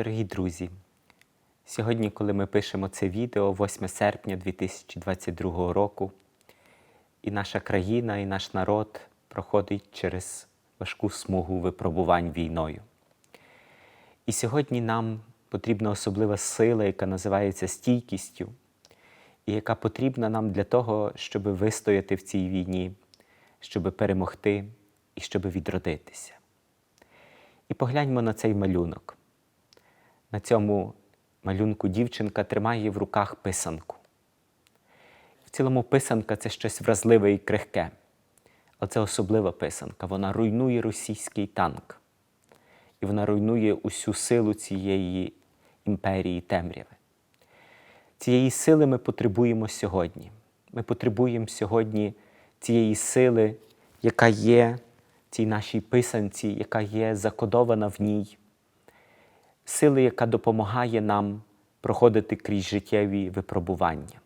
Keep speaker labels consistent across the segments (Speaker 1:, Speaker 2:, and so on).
Speaker 1: Дорогі друзі, сьогодні, коли ми пишемо це відео, 8 серпня 2022 року, і наша країна, і наш народ проходить через важку смугу випробувань війною. І сьогодні нам потрібна особлива сила, яка називається стійкістю, і яка потрібна нам для того, щоб вистояти в цій війні, щоб перемогти і щоб відродитися. І погляньмо на цей малюнок. На цьому малюнку дівчинка тримає в руках писанку. В цілому писанка це щось вразливе і крихке, але це особлива писанка. Вона руйнує російський танк. І вона руйнує усю силу цієї імперії темряви. Цієї сили ми потребуємо сьогодні. Ми потребуємо сьогодні цієї сили, яка є цій нашій писанці, яка є закодована в ній сили, яка допомагає нам проходити крізь життєві випробування,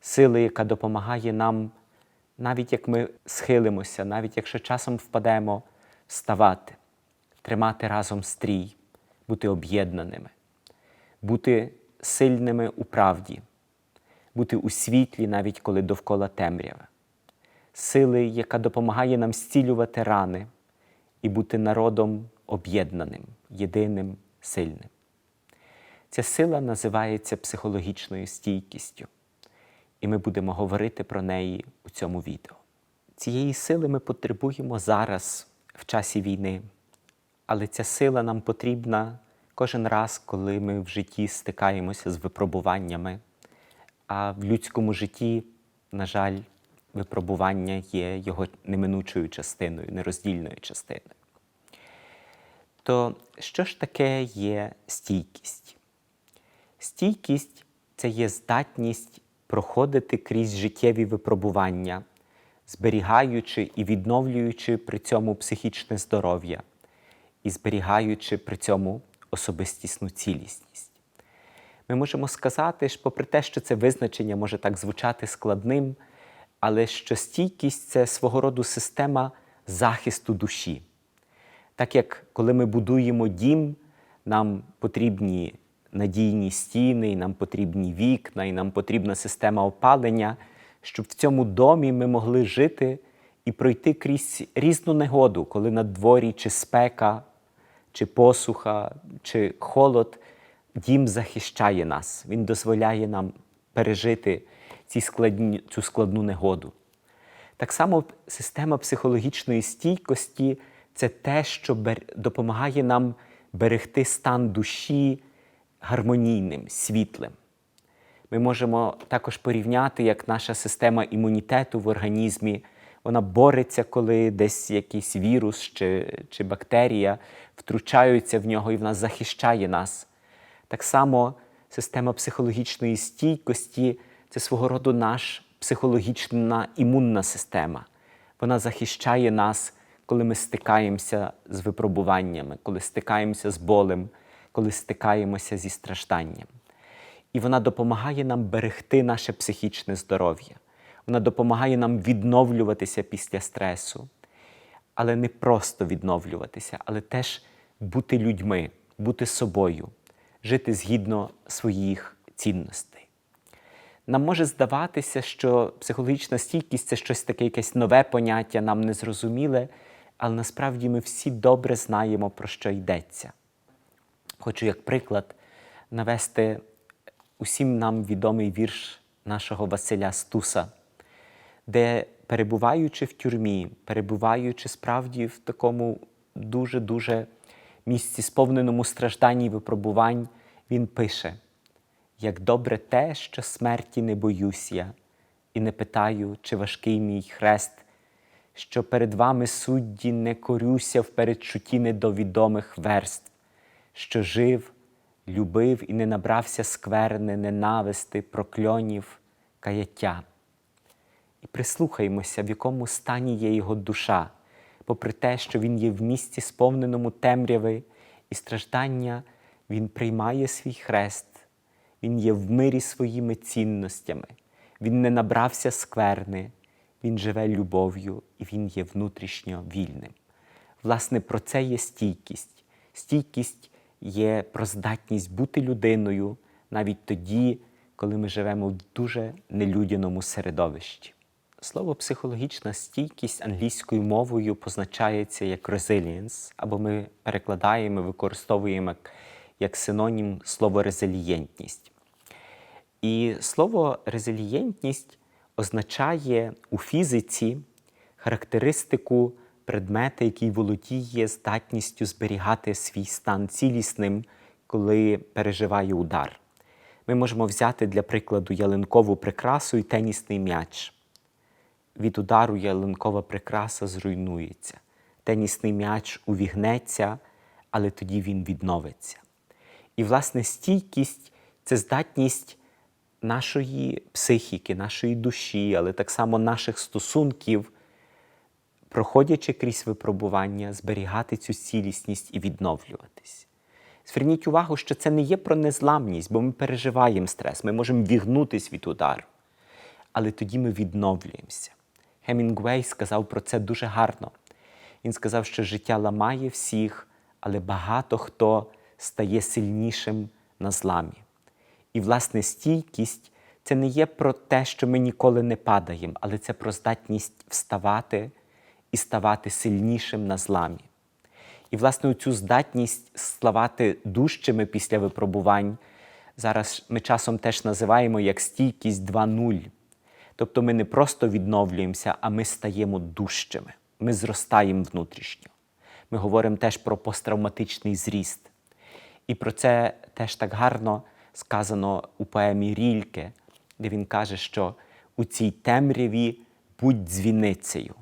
Speaker 1: сили, яка допомагає нам, навіть як ми схилимося, навіть якщо часом впадемо, вставати, тримати разом стрій, бути об'єднаними, бути сильними у правді, бути у світлі, навіть коли довкола темрява, сили, яка допомагає нам зцілювати рани і бути народом об'єднаним, єдиним сильним. Ця сила називається психологічною стійкістю, і ми будемо говорити про неї у цьому відео. Цієї сили ми потребуємо зараз, в часі війни, але ця сила нам потрібна кожен раз, коли ми в житті стикаємося з випробуваннями. А в людському житті, на жаль, випробування є його неминучою частиною, нероздільною частиною. То що ж таке є стійкість? Стійкість це є здатність проходити крізь життєві випробування, зберігаючи і відновлюючи при цьому психічне здоров'я і зберігаючи при цьому особистісну цілісність. Ми можемо сказати, що попри те, що це визначення може так звучати складним, але що стійкість це свого роду система захисту душі. Так як коли ми будуємо дім, нам потрібні надійні стіни, нам потрібні вікна, і нам потрібна система опалення, щоб в цьому домі ми могли жити і пройти крізь різну негоду, коли на дворі чи спека, чи посуха, чи холод, дім захищає нас, він дозволяє нам пережити ці складні, цю складну негоду. Так само система психологічної стійкості це те, що допомагає нам берегти стан душі гармонійним, світлим. Ми можемо також порівняти, як наша система імунітету в організмі вона бореться, коли десь якийсь вірус чи, чи бактерія втручаються в нього і вона захищає нас. Так само система психологічної стійкості це свого роду наш психологічна імунна система. Вона захищає нас коли ми стикаємося з випробуваннями, коли стикаємося з болем, коли стикаємося зі стражданням. І вона допомагає нам берегти наше психічне здоров'я. Вона допомагає нам відновлюватися після стресу, але не просто відновлюватися, але теж бути людьми, бути собою, жити згідно своїх цінностей. Нам може здаватися, що психологічна стійкість це щось таке, якесь нове поняття, нам незрозуміле але насправді ми всі добре знаємо, про що йдеться. Хочу, як приклад, навести усім нам відомий вірш нашого Василя Стуса, де, перебуваючи в тюрмі, перебуваючи справді в такому дуже-дуже місці, сповненому страждань і випробувань, він пише: як добре те, що смерті не боюсь я, і не питаю, чи важкий мій хрест що перед вами судді не корюся в передчутті недовідомих верств, що жив, любив і не набрався скверни, ненависти, прокльонів, каяття. І прислухаймося, в якому стані є його душа, попри те, що він є в місці, сповненому темряви і страждання, він приймає свій хрест, він є в мирі своїми цінностями, він не набрався скверни. Він живе любов'ю і Він є внутрішньо вільним. Власне, про це є стійкість, стійкість є про здатність бути людиною навіть тоді, коли ми живемо в дуже нелюдяному середовищі. Слово психологічна стійкість англійською мовою позначається як resilience, або ми перекладаємо, використовуємо як, синонім слово резилієнтність. І слово резилієнтність означає у фізиці характеристику предмета, який володіє здатністю зберігати свій стан цілісним, коли переживає удар. Ми можемо взяти для прикладу ялинкову прикрасу і тенісний м'яч. Від удару ялинкова прикраса зруйнується. Тенісний м'яч увігнеться, але тоді він відновиться. І, власне, стійкість це здатність нашої психіки, нашої душі, але так само наших стосунків, проходячи крізь випробування, зберігати цю цілісність і відновлюватись. Зверніть увагу, що це не є про незламність, бо ми переживаємо стрес, ми можемо вігнутись від удару. Але тоді ми відновлюємося. Хемінгвей сказав про це дуже гарно. Він сказав, що життя ламає всіх, але багато хто стає сильнішим на зламі. І, власне, стійкість це не є про те, що ми ніколи не падаємо, але це про здатність вставати і ставати сильнішим на зламі. І, власне, цю здатність ставати дужчими після випробувань зараз ми часом теж називаємо як стійкість 2.0. Тобто ми не просто відновлюємося, а ми стаємо дужчими, ми зростаємо внутрішньо. Ми говоримо теж про посттравматичний зріст. І про це теж так гарно сказано у поемі Рільке, де він каже, що у цій темряві будь дзвіницею,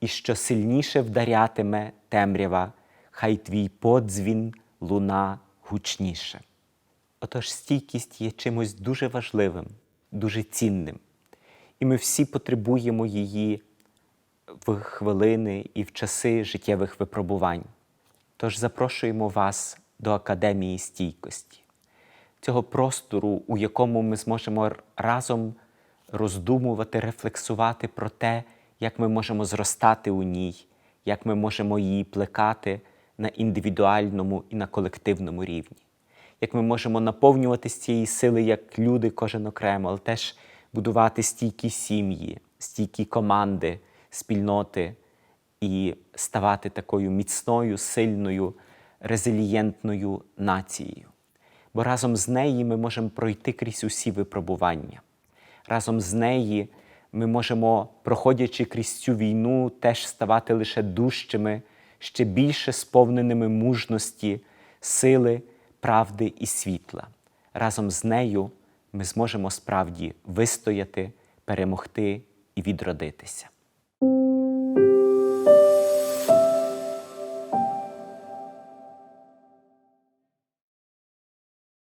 Speaker 1: і що сильніше вдарятиме темрява, хай твій подзвін луна гучніше. Отож, стійкість є чимось дуже важливим, дуже цінним. І ми всі потребуємо її в хвилини і в часи життєвих випробувань. Тож запрошуємо вас до Академії стійкості, цього простору, у якому ми зможемо разом роздумувати, рефлексувати про те, як ми можемо зростати у ній, як ми можемо її плекати на індивідуальному і на колективному рівні, як ми можемо наповнюватися цієї сили як люди, кожен окремо, але теж будувати стійкі сім'ї, стійкі команди, спільноти і ставати такою міцною, сильною, резилієнтною нацією. Бо разом з нею ми можемо пройти крізь усі випробування. Разом з нею ми можемо, проходячи крізь цю війну, теж ставати лише дужчими, ще більше сповненими мужності, сили, правди і світла. Разом з нею ми зможемо справді вистояти, перемогти і відродитися.